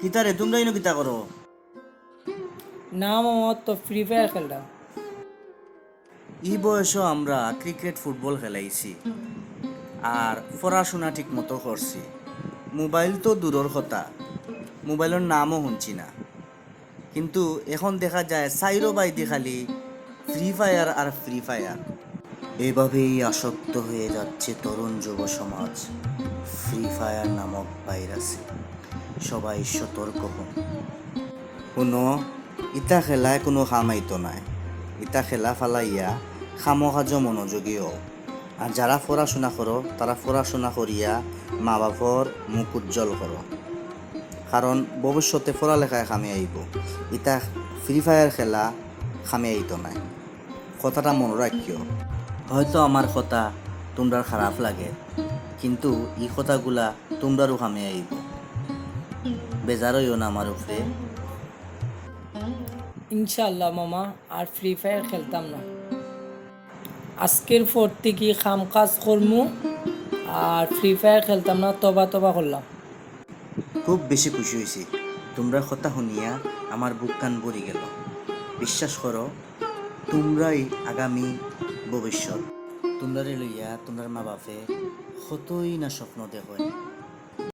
কিতা রে তোমরা ইনো কিতা করো? না মামা তো ফ্রি ফায়ার খেলতাম। ই বয়সও আমরা ক্রিকেট, ফুটবল খেলাইছি। আর পড়াশোনা ঠিক মতো করছি। মোবাইল তো দূরের কথা। মোবাইলের নামও শুনছি না। কিন্তু এখন দেখা যায় সাইরো বাইদি খালি ফ্রি ফায়ার আর ফ্রি ফায়ার। এভাবেই আসক্ত হয়ে যাচ্ছে তরুণ যুব সমাজ। ফ্রি ফায়ার নামক ভাইরাসে। সবাই সতর্ক হন। কোনো ইটা খেলায় কোনো খামাইতো নাই। ইটা খেলা ফালাইয়া খামো কাজও মনোযোগী হও আর যারা পড়াশোনা করো, তারা পড়াশোনা করিয়া মা বাপর মুখ উজ্জ্বল করো। কারণ ভবিষ্যতে পড়ালেখায় খামে আইব। ইতা ফ্রি ফায়ার খেলা খামে আইতো নাই। কথাটা মনে রাখিও হয়তো আমার কথা তোমরা খারাপ লাগে, কিন্তু ই কথাগুলা তোমরারও খামে আইব। বেজার হইও না আমার উপরে ইনশাল্লাহ মামা, আর ফ্রি ফায়ার খেলতাম না। আজকের ফোর থেকে খাম কাজ করমু? আর ফ্রি ফায়ার খেলতাম না, তবা তবা করলাম। খুব বেশি খুশি হয়েছি। তোমরা কথা শুনিয়া আমার বুক কান ভরি গেল। বিশ্বাস করো, তোমরাই আগামী ভবিষ্যৎ। তোমরা লইয়া তোমরা মা বাপে কতই না স্বপ্ন দেখো